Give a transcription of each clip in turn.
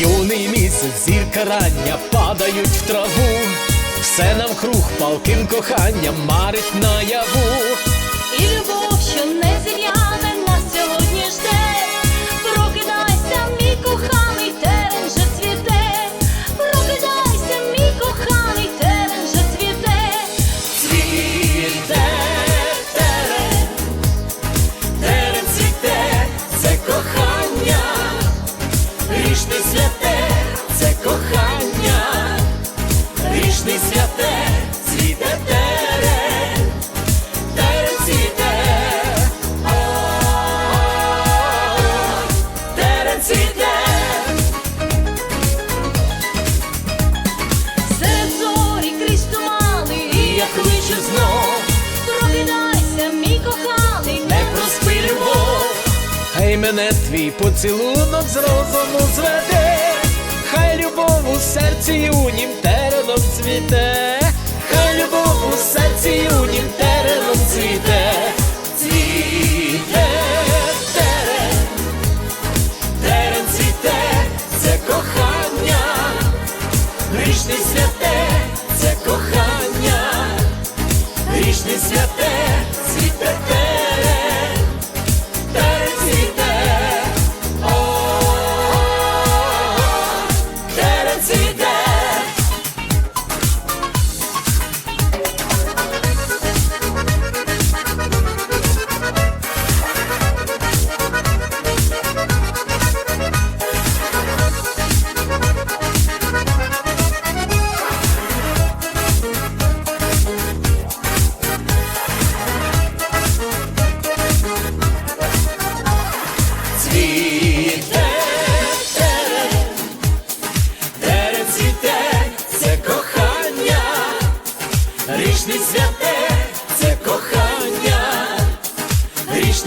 Юний місяць, зірка рання падають в траву, все навкруг палким коханням марить наяву. І любов, що не твій поцілунок з розуму зведе, хай любов у серці юнім тереном цвіте, хай любов у серці юнім тереном цвіте, цвіте терен, терен цвіте, це кохання, грішне святе, це кохання. Грішне святе,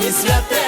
кохання, святе,